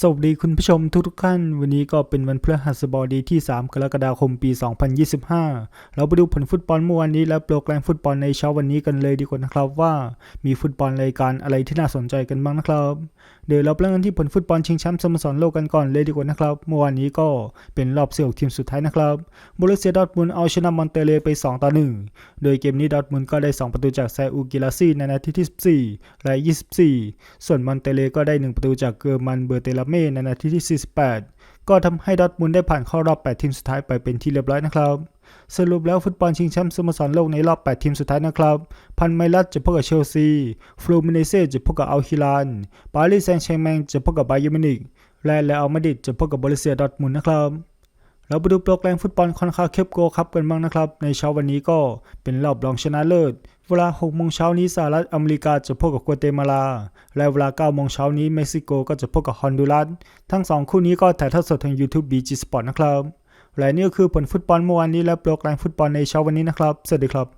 สวัสดีคุณผู้ชมทุกทุกๆท่าน วันนี้ก็เป็นวันพฤหัสบดีที่ 3 กรกฎาคมปี 2025 เราไปดูผลฟุตบอลเมื่อวานนี้และโปรแกรมฟุตบอลในเช้าวันนี้กันเลยดีกว่านะครับว่ามีฟุตบอลรายการอะไรที่น่าสนใจกันบ้างนะครับ เดี๋ยวเราเริ่มกันที่ผลฟุตบอลชิงแชมป์สโมสรโลกกันก่อนเลยดีกว่านะครับเมื่อวานนี้ก็เป็นรอบเสี่ทีมสุดท้ายนะครับบรูเซียดอร์ทมุนเอาชนะมอนเตเลไป 2 ต่อ 1 โดยเกมนี้ดอทมุนก็ได้ 2 ประตูจากแซอูกิลาซีในนาทีที่ 14 และ 24 ส่วนมอนเตเลก็ได้ 1 ประตูจากเกอร์มันเบอร์เตลาเม่ในนาทีที่ 48 ก็ทำให้ดอทมุนได้ผ่านเข้ารอบ 8 ทีมสุดท้ายไปเป็นที่เรียบร้อยนะครับ สรุปแล้วฟุตบอลชิงแชมป์สโมสรโลกในรอบ 8 ทีมสุดท้ายนะครับ พันไมลัสจะพบกับเชลซี ฟลูมิเนเซ่จะพบกับอัลฮิลาน ปารีสแซงต์แชร์แมงจะพบกับไบเยอร์มินิก และเรอัลมาดริดจะพบกับบริเซียดอทมุนนะครับ เราไปดูโปรแกรมฟุตบอลคอนคาเคปโกครับกันบ้างนะครับ ในเช้าวันนี้ก็เป็นรอบรองชนะเลิศ เวลา6โมงเช้านี้สหรัฐอเมริกาจะพบกับกัวเตมาลา และเวลา9โมงเช้านี้เม็กซิโกก็จะพบกับฮอนดูรัส ทั้ง 2 คู่นี้ก็ถ่ายทอดสดทาง YouTube BG Sport นะครับ และนี่ก็คือผลฟุตบอลเมื่อวานนี้และโปรแกรมฟุตบอลในเช้าวันนี้นะครับ สวัสดีครับ